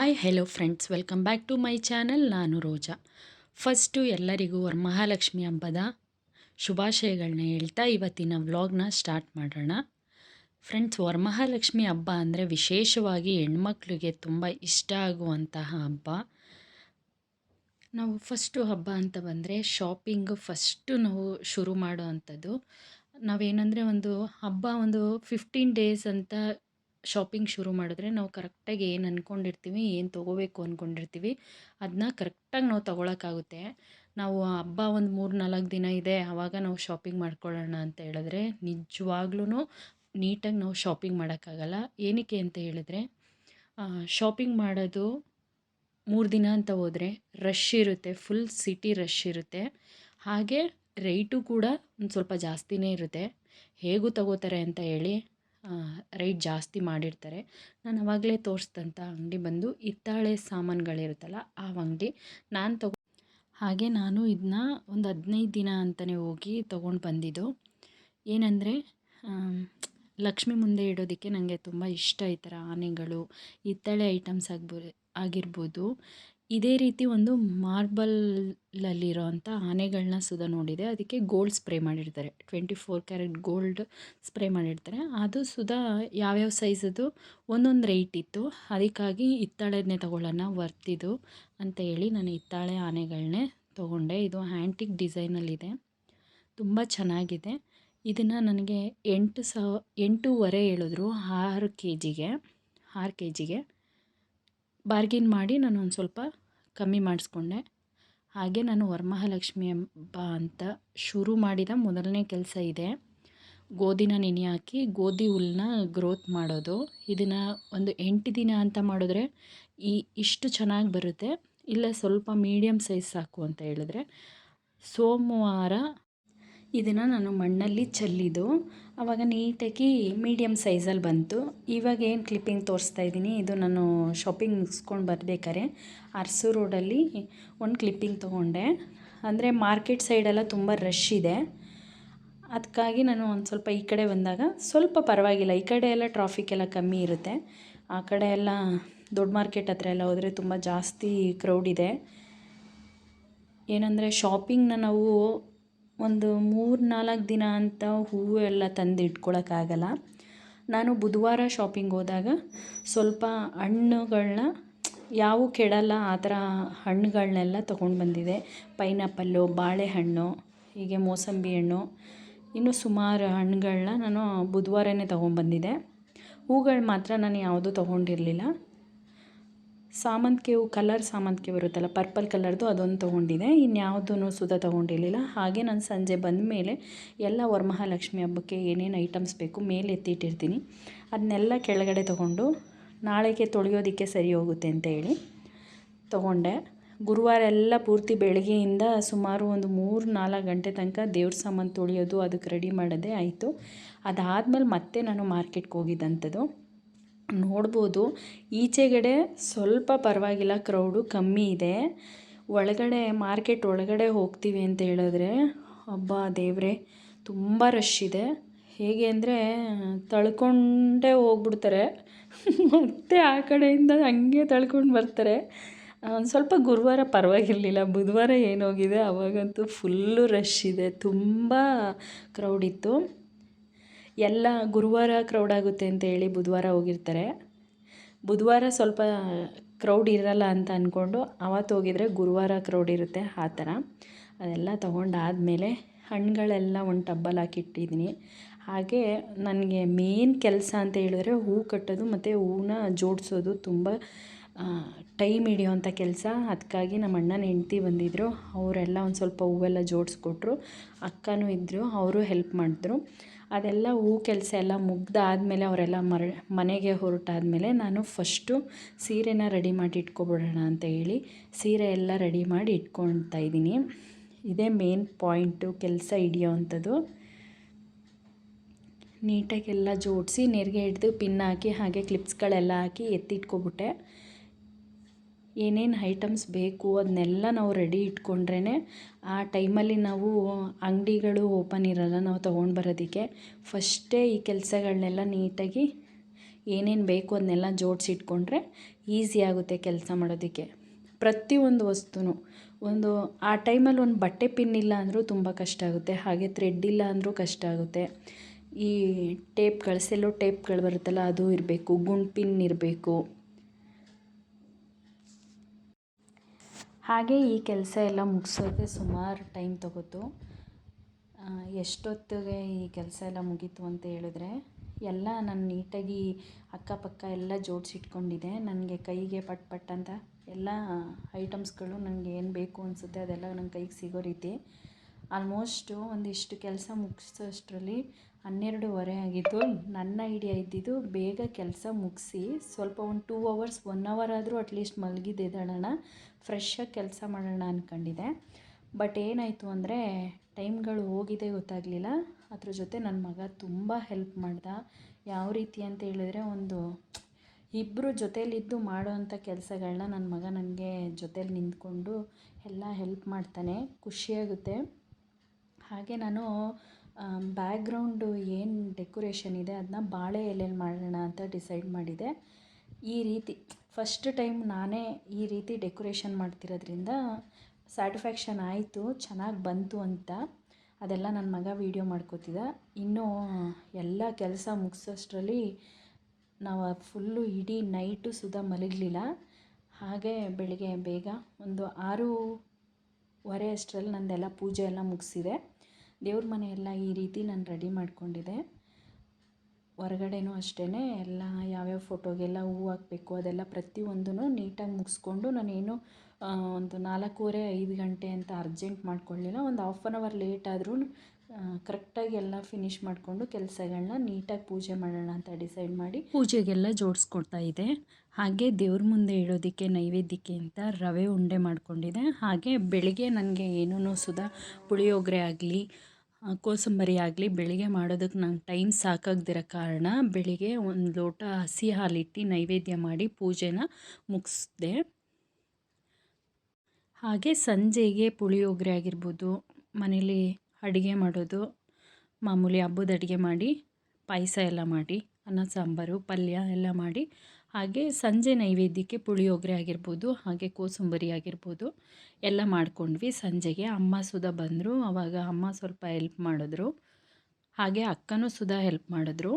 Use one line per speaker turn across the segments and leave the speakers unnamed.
Hi hello friends welcome back to my channel ನಾನು Roja. First ಎಲ್ಲರಿಗೂ ವರಮಹಾಲಕ್ಷ್ಮಿ ಹಬ್ಬದ ಶುಭಾಶಯಗಳನ್ನ ಹೇಳ್ತಾ ಇವತ್ತಿನ ವ್ಲಾಗ್ನ ಸ್ಟಾರ್ಟ್ ಮಾಡೋಣ. ಫ್ರೆಂಡ್ಸ್ ವರಮಹಾಲಕ್ಷ್ಮಿ ಹಬ್ಬ ಅಂದರೆ ವಿಶೇಷವಾಗಿ ಹೆಣ್ಮಕ್ಳಿಗೆ ತುಂಬ ಇಷ್ಟ ಆಗುವಂತಹ ಹಬ್ಬ. ನಾವು ಫಸ್ಟು ಹಬ್ಬ ಅಂತ ಬಂದರೆ ಶಾಪಿಂಗು ಫಸ್ಟು ನಾವು ಶುರು ಮಾಡೋ ಅಂಥದ್ದು ನಾವೇನಂದರೆ ಒಂದು ಹಬ್ಬ ಒಂದು ಫಿಫ್ಟೀನ್ ಡೇಸ್ ಅಂತ ಶಾಪಿಂಗ್ ಶುರು ಮಾಡಿದ್ರೆ ನಾವು ಕರೆಕ್ಟಾಗಿ ಏನು ಅಂದ್ಕೊಂಡಿರ್ತೀವಿ ಏನು ತೊಗೋಬೇಕು ಅಂದ್ಕೊಂಡಿರ್ತೀವಿ ಅದನ್ನ ಕರೆಕ್ಟಾಗಿ ನಾವು ತೊಗೊಳಕ್ಕಾಗುತ್ತೆ. ನಾವು ಹಬ್ಬ ಒಂದು ಮೂರು ನಾಲ್ಕು ದಿನ ಇದೆ ಆವಾಗ ನಾವು ಶಾಪಿಂಗ್ ಮಾಡ್ಕೊಳ್ಳೋಣ ಅಂತ ಹೇಳಿದ್ರೆ ನಿಜವಾಗ್ಲೂ ನೀಟಾಗಿ ನಾವು ಶಾಪಿಂಗ್ ಮಾಡೋಕ್ಕಾಗಲ್ಲ. ಏನಕ್ಕೆ ಅಂತ ಹೇಳಿದ್ರೆ ಶಾಪಿಂಗ್ ಮಾಡೋದು ಮೂರು ದಿನ ಅಂತ ಹೋದರೆ ರಶ್ ಇರುತ್ತೆ, ಫುಲ್ ಸಿಟಿ ರಶ್ ಇರುತ್ತೆ. ಹಾಗೆ ರೇಟು ಕೂಡ ಒಂದು ಸ್ವಲ್ಪ ಜಾಸ್ತಿನೇ ಇರುತ್ತೆ. ಹೇಗೂ ತಗೋತಾರೆ ಅಂತ ಹೇಳಿ ರೈಟ್ ಜಾಸ್ತಿ ಮಾಡಿರ್ತಾರೆ. ನಾನು ಆವಾಗಲೇ ತೋರಿಸ್ದಂಥ ಅಂಗಡಿ ಬಂದು ಹಿತ್ತಾಳೆ ಸಾಮಾನುಗಳಿರುತ್ತಲ್ಲ, ಆ ಅಂಗಡಿ ನಾನು ತಗೊ ಹಾಗೆ ನಾನು ಇದನ್ನ ಒಂದು ಹದಿನೈದು ದಿನ ಅಂತಲೇ ಹೋಗಿ ತೊಗೊಂಡು ಬಂದಿದ್ದು. ಏನಂದರೆ ಲಕ್ಷ್ಮಿ ಮುಂದೆ ಇಡೋದಕ್ಕೆ ನನಗೆ ತುಂಬ ಇಷ್ಟ ಈ ಥರ ಆನೆಗಳು, ಹಿತ್ತಾಳೆ ಐಟಮ್ಸ್ ಆಗ್ಬೋ ಆಗಿರ್ಬೋದು. ಇದೇ ರೀತಿ ಒಂದು ಮಾರ್ಬಲಲ್ಲಿರೋ ಅಂಥ ಆನೆಗಳನ್ನ ಸುಧಾ ನೋಡಿದೆ. ಅದಕ್ಕೆ ಗೋಲ್ಡ್ ಸ್ಪ್ರೇ ಮಾಡಿರ್ತಾರೆ. Twenty four carat gold spray ಮಾಡಿರ್ತಾರೆ. ಅದು ಸುಧಾ ಯಾವ್ಯಾವ ಸೈಜದು? ಒಂದೊಂದು ರೇಟ್ ಇತ್ತು. ಅದಕ್ಕಾಗಿ ಹಿತ್ತಾಳೆನೇ ತೊಗೊಳ್ಳೋಣ ವರ್ತಿದು ಅಂತ ಹೇಳಿ ನಾನು ಹಿತ್ತಾಳೆ ಆನೆಗಳನ್ನೇ ತೊಗೊಂಡೆ. ಇದು ಹ್ಯಾಂಟಿಕ್ ಡಿಸೈನಲ್ಲಿದೆ. ತುಂಬ ಚೆನ್ನಾಗಿದೆ. ಇದನ್ನು ನನಗೆ ಎಂಟು ಸಾವ ಎಂಟೂವರೆ ಹೇಳಿದ್ರು, ಆರು ಕೆ ಜಿಗೆ ಆರು ಕೆ ಜಿಗೆ ಬಾರ್ಗಿನ್ ಮಾಡಿ ನಾನು ಒಂದು ಸ್ವಲ್ಪ ಕಮ್ಮಿ ಮಾಡಿಸ್ಕೊಂಡೆ. ಹಾಗೆ ನಾನು ವರಮಹಾಲಕ್ಷ್ಮಿ ಹಬ್ಬ ಅಂತ ಶುರು ಮಾಡಿದ ಮೊದಲನೇ ಕೆಲಸ ಇದೆ. ಗೋಧಿನ ನೆನೆ ಹಾಕಿ, ಗೋಧಿ ಹುಲ್ಲನ್ನ ಗ್ರೋತ್ ಮಾಡೋದು. ಇದನ್ನು ಒಂದು ಎಂಟು ದಿನ ಅಂತ ಮಾಡಿದ್ರೆ ಈ ಇಷ್ಟು ಚೆನ್ನಾಗಿ ಬರುತ್ತೆ. ಇಲ್ಲ ಸ್ವಲ್ಪ ಮೀಡಿಯಮ್ ಸೈಜ್ ಸಾಕು ಅಂತ ಹೇಳಿದ್ರೆ ಸೋಮವಾರ ಇದನ್ನು ನಾನು ಮಣ್ಣಲ್ಲಿ ಚೆಲ್ಲಿದ್ದು ಆವಾಗ ನೀಟಾಗಿ ಮೀಡಿಯಮ್ ಸೈಜಲ್ಲಿ ಬಂತು. ಇವಾಗ ಏನು ಕ್ಲಿಪ್ಪಿಂಗ್ ತೋರಿಸ್ತಾ ಇದ್ದೀನಿ, ಇದು ನಾನು ಶಾಪಿಂಗ್ ಮುಗಿಸ್ಕೊಂಡು ಬರಬೇಕಾರೆ ಅರಸು ರೋಡಲ್ಲಿ ಒಂದು ಕ್ಲಿಪ್ಪಿಂಗ್ ತೊಗೊಂಡೆ. ಅಂದರೆ ಮಾರ್ಕೆಟ್ ಸೈಡೆಲ್ಲ ತುಂಬ ರಶ್ ಇದೆ. ಅದಕ್ಕಾಗಿ ನಾನು ಒಂದು ಸ್ವಲ್ಪ ಈ ಕಡೆ ಬಂದಾಗ ಸ್ವಲ್ಪ ಪರವಾಗಿಲ್ಲ, ಈ ಕಡೆ ಎಲ್ಲ ಟ್ರಾಫಿಕ್ ಎಲ್ಲ ಕಮ್ಮಿ ಇರುತ್ತೆ. ಆ ಕಡೆ ಎಲ್ಲ ದೊಡ್ಡ ಮಾರ್ಕೆಟ್ ಹತ್ರ ಎಲ್ಲ ಹೋದರೆ ತುಂಬ ಜಾಸ್ತಿ ಕ್ರೌಡ್ ಇದೆ. ಏನಂದರೆ ಶಾಪಿಂಗ್ನ ನಾವು ಒಂದು ಮೂರು ನಾಲ್ಕು ದಿನ ಅಂತ ಹೂವು ಎಲ್ಲ ತಂದು ಇಟ್ಕೊಳಕ್ಕಾಗಲ್ಲ. ನಾನು ಬುಧವಾರ ಶಾಪಿಂಗ್ ಹೋದಾಗ ಸ್ವಲ್ಪ ಹಣ್ಣುಗಳನ್ನ ಯಾವು ಕೆಡಲ್ಲ, ಆ ಥರ ಹಣ್ಣುಗಳನ್ನೆಲ್ಲ ತೊಗೊಂಡು ಬಂದಿದೆ. ಪೈನಾಪಲ್ಲು, ಬಾಳೆಹಣ್ಣು, ಹೀಗೆ ಮೋಸಂಬಿ ಹಣ್ಣು, ಇನ್ನೂ ಸುಮಾರು ಹಣ್ಣುಗಳನ್ನ ನಾನು ಬುಧವಾರನೇ ತೊಗೊಂಡ್ಬಂದಿದ್ದೆ ಹೂಗಳು ಮಾತ್ರ ನಾನು ಯಾವುದೂ ತೊಗೊಂಡಿರಲಿಲ್ಲ. ಸಾಮಂತಿಗೆ ಕಲರ್ ಸಾಮಂತಿಗೆ ಬರುತ್ತಲ್ಲ, ಪರ್ಪಲ್ ಕಲರ್ದು ಅದೊಂದು ತೊಗೊಂಡಿದೆ. ಇನ್ಯಾವುದೂ ಸುದ ತೊಗೊಂಡಿರಲಿಲ್ಲ. ಹಾಗೆ ನಾನು ಸಂಜೆ ಬಂದ ಮೇಲೆ ಎಲ್ಲ ವರಮಹಾಲಕ್ಷ್ಮಿ ಹಬ್ಬಕ್ಕೆ ಏನೇನು ಐಟಮ್ಸ್ ಬೇಕು ಮೇಲೆ ಎತ್ತಿಟ್ಟಿರ್ತೀನಿ. ಅದನ್ನೆಲ್ಲ ಕೆಳಗಡೆ ತೊಗೊಂಡು ನಾಳೆಗೆ ತೊಳೆಯೋದಕ್ಕೆ ಸರಿ ಹೋಗುತ್ತೆ ಅಂತ ಹೇಳಿ ತೊಗೊಂಡೆ. ಗುರುವಾರ ಎಲ್ಲ ಪೂರ್ತಿ ಬೆಳಗ್ಗೆಯಿಂದ ಸುಮಾರು ಒಂದು ಮೂರು ನಾಲ್ಕು ಗಂಟೆ ತನಕ ದೇವ್ರ ಸಾಮಾನು ತೊಳೆಯೋದು ಅದಕ್ಕೆ ರೆಡಿ ಮಾಡೋದೇ ಆಯಿತು. ಅದಾದಮೇಲೆ ಮತ್ತೆ ನಾನು ಮಾರ್ಕೆಟ್ಗೆ ಹೋಗಿದ್ದಂಥದ್ದು. ನೋಡ್ಬೋದು. ಈಚೆಗಡೆ ಸ್ವಲ್ಪ ಪರವಾಗಿಲ್ಲ ಕ್ರೌಡು ಕಮ್ಮಿ ಇದೆ. ಒಳಗಡೆ ಮಾರ್ಕೆಟ್ ಒಳಗಡೆ ಹೋಗ್ತೀವಿ ಅಂತ ಹೇಳಿದ್ರೆ, ಹಬ್ಬ ದೇವರೇ, ತುಂಬ ರಶ್ ಇದೆ. ಹೇಗೆ ಅಂದರೆ, ತಳ್ಕೊಂಡೇ ಹೋಗ್ಬಿಡ್ತಾರೆ. ಮತ್ತೆ ಆ ಕಡೆಯಿಂದ ಹಂಗೆ ತಳ್ಕೊಂಡು ಬರ್ತಾರೆ. ಒಂದು ಸ್ವಲ್ಪ ಗುರುವಾರ ಪರವಾಗಿರಲಿಲ್ಲ, ಬುಧವಾರ ಏನೋಗಿದೆ ಅವಾಗಂತೂ ಫುಲ್ಲು ರಶ್ ಇದೆ. ತುಂಬ ಕ್ರೌಡ್ ಇತ್ತು. ಎಲ್ಲ ಗುರುವಾರ ಕ್ರೌಡ್ ಆಗುತ್ತೆ ಅಂತ ಹೇಳಿ ಬುಧವಾರ ಹೋಗಿರ್ತಾರೆ. ಬುಧವಾರ ಸ್ವಲ್ಪ ಕ್ರೌಡ್ ಇರಲ್ಲ ಅಂತ ಅಂದ್ಕೊಂಡು ಅವತ್ತು ಹೋಗಿದ್ರೆ ಗುರುವಾರ ಕ್ರೌಡ್ ಇರುತ್ತೆ ಆ ಥರ. ಅದೆಲ್ಲ ತೊಗೊಂಡಾದ್ಮೇಲೆ ಹಣ್ಣುಗಳೆಲ್ಲ ಒಂದು ಟಬ್ಬಲ್ಲಿ ಹಾಕಿಟ್ಟಿದ್ದೀನಿ. ಹಾಗೆ ನನಗೆ ಮೇನ್ ಕೆಲಸ ಅಂತ ಹೇಳಿದ್ರೆ ಹೂ ಕಟ್ಟೋದು ಮತ್ತು ಹೂವನ್ನ ಜೋಡಿಸೋದು ತುಂಬ ಟೈಮ್ ಹಿಡಿಯೋವಂಥ ಕೆಲಸ. ಅದಕ್ಕಾಗಿ ನಮ್ಮ ಅಣ್ಣನ ಹೆಂಡ್ತಿ ಬಂದಿದ್ದರು ಅವರೆಲ್ಲ ಒಂದು ಸ್ವಲ್ಪ ಹೂವೆಲ್ಲ ಜೋಡಿಸ್ಕೊಟ್ರು. ಅಕ್ಕನೂ ಇದ್ದರು ಅವರು ಹೆಲ್ಪ್ ಮಾಡಿದ್ರು. ಅದೆಲ್ಲ ಹೂ ಕೆಲಸ ಎಲ್ಲ ಮುಗ್ದಾದಮೇಲೆ ಅವರೆಲ್ಲ ಮರ, ಮನೆಗೆ ಹೊರಟಾದಮೇಲೆ ನಾನು ಫಸ್ಟು ಸೀರೆನ ರೆಡಿ ಮಾಡಿ ಇಟ್ಕೊಬಿಡೋಣ ಅಂತ ಹೇಳಿ ಸೀರೆ ಎಲ್ಲ ರೆಡಿ ಮಾಡಿ ಇಟ್ಕೊಳ್ತಾ ಇದ್ದೀನಿ. ಇದೇ ಮೇನ್ ಪಾಯಿಂಟು, ಕೆಲಸ ಹಿಡಿಯೋ ಅಂಥದ್ದು ನೀಟಾಗೆಲ್ಲ ಜೋಡಿಸಿ, ನೆರಿಗೆ ಹಿಡಿದು ಪಿನ್ ಹಾಕಿ ಹಾಗೆ ಕ್ಲಿಪ್ಸ್ಗಳೆಲ್ಲ ಹಾಕಿ ಎತ್ತಿಟ್ಕೊಬಿಟ್ಟೆ. ಏನೇನು ಐಟಮ್ಸ್ ಬೇಕು ಅದನ್ನೆಲ್ಲ ನಾವು ರೆಡಿ ಇಟ್ಕೊಂಡ್ರೇ ಆ ಟೈಮಲ್ಲಿ ನಾವು ಅಂಗಡಿಗಳು ಓಪನ್ ಇರೋಲ್ಲ, ನಾವು ತೊಗೊಂಡು ಬರೋದಕ್ಕೆ. ಫಸ್ಟೇ ಈ ಕೆಲಸಗಳನ್ನೆಲ್ಲ ನೀಟಾಗಿ ಏನೇನು ಬೇಕು ಅದನ್ನೆಲ್ಲ ಜೋಡಿಸಿಟ್ಕೊಂಡ್ರೆ ಈಸಿ ಆಗುತ್ತೆ ಕೆಲಸ ಮಾಡೋದಕ್ಕೆ. ಪ್ರತಿಯೊಂದು ವಸ್ತುನು, ಒಂದು ಆ ಟೈಮಲ್ಲಿ ಒಂದು ಬಟ್ಟೆ ಪಿನ್ ಇಲ್ಲ ಅಂದರೂ ತುಂಬ ಕಷ್ಟ ಆಗುತ್ತೆ, ಹಾಗೆ ಥ್ರೆಡ್ ಇಲ್ಲ ಅಂದರೂ ಕಷ್ಟ ಆಗುತ್ತೆ. ಈ ಟೇಪ್ಗಳು ಸೆಲ್ಲೋ ಟೇಪ್ಗಳು ಬರುತ್ತಲ್ಲ, ಅದು ಇರಬೇಕು, ಗುಂಡು ಪಿನ್ ಇರಬೇಕು. ಹಾಗೆ ಈ ಕೆಲಸ ಎಲ್ಲ ಮುಗಿಸೋಕೆ ಸುಮಾರು ಟೈಮ್ ತಗೋತು. ಎಷ್ಟೊತ್ತಿಗೆ ಈ ಕೆಲಸ ಎಲ್ಲ ಮುಗೀತು ಅಂತ ಹೇಳಿದ್ರೆ ಎಲ್ಲ ನಾನು ನೀಟಾಗಿ ಅಕ್ಕಪಕ್ಕ ಎಲ್ಲ ಜೋಡಿಸಿಟ್ಕೊಂಡಿದ್ದೆ. ನನಗೆ ಕೈಗೆ ಪಟ್ ಪಟ್ ಅಂತ ಎಲ್ಲ ಐಟಮ್ಸ್ಗಳು ನನಗೆ ಏನು ಬೇಕು ಅನಿಸುತ್ತೆ ಅದೆಲ್ಲ ನನ್ನ ಕೈಗೆ ಸಿಗೋ ರೀತಿ. ಆಲ್ಮೋಸ್ಟು ಒಂದಿಷ್ಟು ಕೆಲಸ ಮುಗಿಸೋಷ್ಟರಲ್ಲಿ ಹನ್ನೆರಡೂವರೆ ಆಗಿತ್ತು. ನನ್ನ ಐಡಿಯಾ ಇದ್ದಿದ್ದು ಬೇಗ ಕೆಲಸ ಮುಗಿಸಿ ಸ್ವಲ್ಪ ಒಂದು ಟೂ ಅವರ್ಸ್, ಒನ್ ಅವರ್ ಆದರೂ ಅಟ್ಲೀಸ್ಟ್ ಮಲಗಿದ್ದೆದ್ದೇಳೋಣ ಫ್ರೆಶ್ಶಾಗಿ ಕೆಲಸ ಮಾಡೋಣ ಅಂದ್ಕೊಂಡಿದ್ದೆ ಬಟ್ ಏನಾಯಿತು ಅಂದರೆ, ಟೈಮ್ಗಳು ಹೋಗಿದೆ ಗೊತ್ತಾಗಲಿಲ್ಲ. ಅದ್ರ ಜೊತೆ ನನ್ನ ಮಗ ತುಂಬ ಹೆಲ್ಪ್ ಮಾಡ್ದ. ಯಾವ ರೀತಿ ಅಂತ ಹೇಳಿದ್ರೆ ಒಂದು ಇಬ್ಬರು ಜೊತೇಲಿದ್ದು ಮಾಡೋ ಅಂಥ ಕೆಲಸಗಳನ್ನ ನನ್ನ ಮಗ ನನಗೆ ಜೊತೇಲಿ ನಿಂತ್ಕೊಂಡು ಎಲ್ಲ ಹೆಲ್ಪ್ ಮಾಡ್ತಾನೆ. ಖುಷಿಯಾಗುತ್ತೆ ಹಾಗೆ ನಾನು ಬ್ಯಾಕ್ಗ್ರೌಂಡು ಏನು ಡೆಕೋರೇಷನ್ ಇದೆ ಅದನ್ನ ಬಾಳೆ ಎಲೆಯಲ್ಲಿ ಮಾಡೋಣ ಅಂತ ಡಿಸೈಡ್ ಮಾಡಿದೆ. ಈ ರೀತಿ ಫಸ್ಟ್ ಟೈಮ್ ನಾನೇ ಈ ರೀತಿ ಡೆಕೋರೇಷನ್ ಮಾಡ್ತಿರೋದ್ರಿಂದ ಸ್ಯಾಟಿಸ್ಫ್ಯಾಕ್ಷನ್ ಆಯಿತು, ಚೆನ್ನಾಗಿ ಬಂತು ಅಂತ. ಅದೆಲ್ಲ ನನ್ನ ಮಗ ವೀಡಿಯೋ ಮಾಡ್ಕೋತಿದ್ದ. ಇನ್ನೂ ಎಲ್ಲ ಕೆಲಸ ಮುಗಿಸೋಷ್ಟರಲ್ಲಿ ನಾವು ಫುಲ್ಲು ಇಡೀ ನೈಟು ಸುಧಾ ಮಲಗಲಿಲ್ಲ. ಹಾಗೆ ಬೆಳಿಗ್ಗೆ ಬೇಗ ಒಂದು ಆರೂವರೆ ಅಷ್ಟರಲ್ಲಿ ನಂದೆಲ್ಲ ಪೂಜೆ ಎಲ್ಲ ಮುಗಿಸಿದೆ. ದೇವ್ರ ಮನೆ ಎಲ್ಲ ಈ ರೀತಿ ನಾನು ರೆಡಿ ಮಾಡ್ಕೊಂಡಿದ್ದೆ. ಹೊರಗಡೆನೂ ಅಷ್ಟೇ ಎಲ್ಲ ಯಾವ್ಯಾವ ಫೋಟೋಗೆಲ್ಲ ಹೂವು ಹಾಕಬೇಕು ಅದೆಲ್ಲ ಪ್ರತಿಯೊಂದೂ ನೀಟಾಗಿ ಮುಗಿಸ್ಕೊಂಡು ನಾನೇನು ಒಂದು ನಾಲ್ಕೂವರೆ, ಐದು ಗಂಟೆ ಅಂತ ಅರ್ಜೆಂಟ್ ಮಾಡ್ಕೊಳ್ಳಿಲ್ಲ ಒಂದು ಹಾಫ್ ಆನ್ ಅವರ್ ಲೇಟ್ ಆದರೂ ಕರೆಕ್ಟಾಗಿ ಎಲ್ಲ ಫಿನಿಶ್ ಮಾಡಿಕೊಂಡು ಕೆಲಸಗಳನ್ನ ನೀಟಾಗಿ ಪೂಜೆ ಮಾಡೋಣ ಅಂತ ಡಿಸೈಡ್ ಮಾಡಿ ಪೂಜೆಗೆಲ್ಲ ಜೋಡಿಸ್ಕೊಡ್ತಾ ಇದೆ. ಹಾಗೆ ದೇವ್ರ ಮುಂದೆ ಇಡೋದಕ್ಕೆ, ನೈವೇದ್ಯಕ್ಕೆ ಅಂತ ರವೆ ಉಂಡೆ ಮಾಡಿಕೊಂಡಿದೆ ಹಾಗೆ ಬೆಳಿಗ್ಗೆ ನನಗೆ ಏನೂ ಸುಧಾ ಪುಳಿಯೋಗರೆ ಆಗಲಿ ಕೋಸಂಬರಿ ಆಗಲಿ, ಬೆಳಿಗ್ಗೆ ಮಾಡೋದಕ್ಕೆ ನಂಗೆ ಟೈಮ್ ಸಾಕಾಗದಿರೋ ಕಾರಣ ಬೆಳಿಗ್ಗೆ ಒಂದು ಲೋಟ ಹಸಿ ಹಾಲಿಟ್ಟು ನೈವೇದ್ಯ ಮಾಡಿ ಪೂಜೆನ ಮುಗಿಸ್ದೆ. ಹಾಗೆ ಸಂಜೆಗೆ ಪುಳಿಯೋಗರೆ ಆಗಿರ್ಬೋದು, ಮನೇಲಿ ಅಡುಗೆ ಮಾಡೋದು, ಮಾಮೂಲಿ ಹಬ್ಬದ ಅಡುಗೆ ಮಾಡಿ, ಪಾಯಸ ಎಲ್ಲ ಮಾಡಿ, ಅನ್ನ, ಸಾಂಬಾರು, ಪಲ್ಯ ಎಲ್ಲ ಮಾಡಿ ಹಾಗೆ ಸಂಜೆ ನೈವೇದ್ಯಕ್ಕೆ ಪುಳಿಯೋಗರೆ ಆಗಿರ್ಬೋದು, ಹಾಗೆ ಕೋಸಂಬರಿ ಆಗಿರ್ಬೋದು, ಎಲ್ಲ ಮಾಡ್ಕೊಂಡ್ವಿ. ಸಂಜೆಗೆ ಅಮ್ಮ ಸುಧಾ ಬಂದರು. ಆವಾಗ ಅಮ್ಮ ಸ್ವಲ್ಪ ಹೆಲ್ಪ್ ಮಾಡಿದ್ರು. ಹಾಗೆ ಅಕ್ಕನೂ ಸುಧಾ ಹೆಲ್ಪ್ ಮಾಡಿದ್ರು.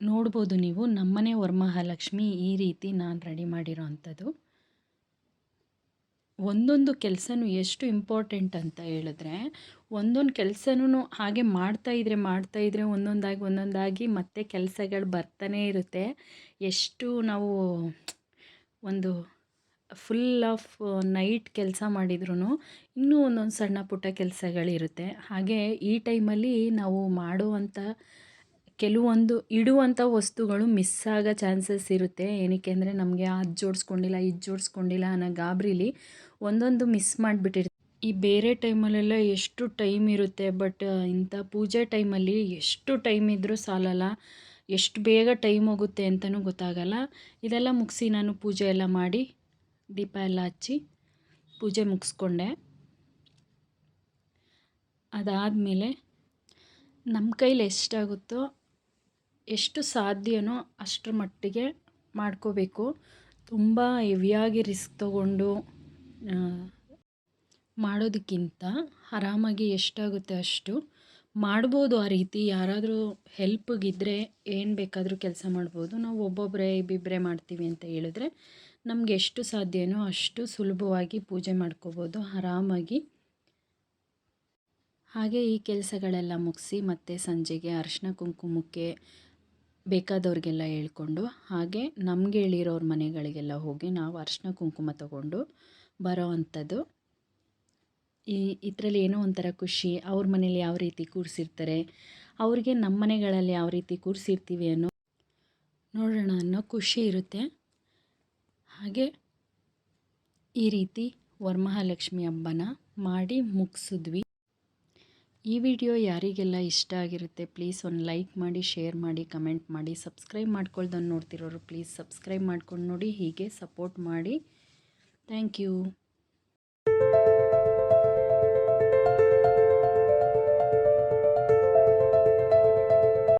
ನೋಡ್ಬೋದು ನೀವು, ನಮ್ಮನೆ ವರಮಹಾಲಕ್ಷ್ಮಿ ಈ ರೀತಿ ನಾನು ರೆಡಿ ಮಾಡಿರೋ ಅಂಥದ್ದು. ಒಂದೊಂದು ಕೆಲಸನೂ ಎಷ್ಟು ಇಂಪಾರ್ಟೆಂಟ್ ಅಂತ ಹೇಳಿದ್ರೆ, ಒಂದೊಂದು ಕೆಲಸನೂ ಹಾಗೆ ಮಾಡ್ತಾ ಇದ್ರೆ ಮಾಡ್ತಾ ಇದ್ರೆ ಒಂದೊಂದಾಗಿ ಒಂದೊಂದಾಗಿ ಮತ್ತೆ ಕೆಲಸಗಳು ಬರ್ತಾನೆ ಇರುತ್ತೆ. ಎಷ್ಟು ನಾವು ಒಂದು ಫುಲ್ ಆಫ್ ನೈಟ್ ಕೆಲಸ ಮಾಡಿದ್ರೂ ಇನ್ನೂ ಒಂದೊಂದು ಸಣ್ಣ ಪುಟ್ಟ ಕೆಲಸಗಳಿರುತ್ತೆ. ಹಾಗೆ ಈ ಟೈಮಲ್ಲಿ ನಾವು ಮಾಡುವಂಥ ಕೆಲವೊಂದು ಇಡುವಂಥ ವಸ್ತುಗಳು ಮಿಸ್ ಆಗೋ ಚಾನ್ಸಸ್ ಇರುತ್ತೆ. ಏನಕ್ಕೆ ಅಂದರೆ ನಮಗೆ ಅದು ಜೋಡಿಸ್ಕೊಂಡಿಲ್ಲ, ಇದು ಜೋಡಿಸ್ಕೊಂಡಿಲ್ಲ ಅನ್ನೋ ಗಾಬರಿಲಿ ಒಂದೊಂದು ಮಿಸ್ ಮಾಡಿಬಿಟ್ಟಿರ್ತೀವಿ. ಈ ಬೇರೆ ಟೈಮಲ್ಲೆಲ್ಲ ಎಷ್ಟು ಟೈಮ್ ಇರುತ್ತೆ ಬಟ್ ಇಂಥ ಪೂಜೆ ಟೈಮಲ್ಲಿ ಎಷ್ಟು ಟೈಮ್ ಇದ್ದರೂ ಸಾಲಲ್ಲ. ಎಷ್ಟು ಬೇಗ ಟೈಮ್ ಹೋಗುತ್ತೆ ಅಂತಲೂ ಗೊತ್ತಾಗಲ್ಲ. ಇದೆಲ್ಲ ಮುಗಿಸಿ ನಾನು ಪೂಜೆ ಎಲ್ಲ ಮಾಡಿ ದೀಪ ಎಲ್ಲ ಹಚ್ಚಿ ಪೂಜೆ ಮುಗಿಸ್ಕೊಂಡೆ. ಅದಾದಮೇಲೆ ನಮ್ಮ ಕೈಲಿ ಎಷ್ಟಾಗುತ್ತೋ ಎಷ್ಟು ಸಾಧ್ಯನೋ ಅಷ್ಟರ ಮಟ್ಟಿಗೆ ಮಾಡ್ಕೋಬೇಕು. ತುಂಬ ಹೆವಿಯಾಗಿ ರಿಸ್ಕ್ ತೊಗೊಂಡು ಮಾಡೋದಕ್ಕಿಂತ ಆರಾಮಾಗಿ ಎಷ್ಟಾಗುತ್ತೆ ಅಷ್ಟು ಮಾಡ್ಬೋದು ಆ ರೀತಿ. ಯಾರಾದರೂ ಹೆಲ್ಪ್ಗಿದ್ದರೆ ಏನು ಬೇಕಾದರೂ ಕೆಲಸ ಮಾಡ್ಬೋದು. ನಾವು ಒಬ್ಬೊಬ್ಬರೇ ಇಬ್ಬಿಬ್ಬರೇ ಮಾಡ್ತೀವಿ ಅಂತ ಹೇಳಿದ್ರೆ ನಮ್ಗೆ ಎಷ್ಟು ಸಾಧ್ಯನೋ ಅಷ್ಟು ಸುಲಭವಾಗಿ ಪೂಜೆ ಮಾಡ್ಕೋಬೋದು ಆರಾಮಾಗಿ. ಹಾಗೆ ಈ ಕೆಲಸಗಳೆಲ್ಲ ಮುಗಿಸಿ ಮತ್ತೆ ಸಂಜೆಗೆ ಅರಿಶಿನ ಕುಂಕುಮಕ್ಕೆ ಬೇಕಾದವ್ರಿಗೆಲ್ಲ ಹೇಳ್ಕೊಂಡು ಹಾಗೆ ನಮಗೆ ಹೇಳಿರೋರ ಮನೆಗಳಿಗೆಲ್ಲ ಹೋಗಿ ನಾವು ಅರಿಶಿನ ಕುಂಕುಮ ತಗೊಂಡು ಬರೋ ಅಂಥದ್ದು. ಈ ಇದರಲ್ಲಿ ಏನೋ ಒಂಥರ ಖುಷಿ, ಅವ್ರ ಮನೇಲಿ ಯಾವ ರೀತಿ ಕೂರಿಸಿರ್ತಾರೆ, ಅವ್ರಿಗೆ ನಮ್ಮ ಮನೆಗಳಲ್ಲಿ ಯಾವ ರೀತಿ ಕೂರಿಸಿರ್ತೀವಿ ಅನ್ನೋ ನೋಡೋಣ ಅನ್ನೋ ಖುಷಿ ಇರುತ್ತೆ. ಹಾಗೆ ಈ ರೀತಿ ವರಮಹಾಲಕ್ಷ್ಮಿ ಹಬ್ಬನ ಮಾಡಿ ಮುಗಿಸಿದ್ವಿ. ಈ ವಿಡಿಯೋ ಯಾರಿಗೆಲ್ಲ ಇಷ್ಟ ಆಗಿರುತ್ತೆ ಪ್ಲೀಸ್ ಒಂದು ಲೈಕ್ ಮಾಡಿ ಶೇರ್ ಮಾಡಿ ಕಮೆಂಟ್ ಮಾಡಿ ಸಬ್ಸ್ಕ್ರೈಬ್ ಮಾಡ್ಕೊಳ್ದನ್ನು ನೋಡ್ತಿರೋರು ಪ್ಲೀಸ್ ಸಬ್ಸ್ಕ್ರೈಬ್ ಮಾಡ್ಕೊಂಡು ನೋಡಿ, ಹೀಗೆ ಸಪೋರ್ಟ್ ಮಾಡಿ. Thank you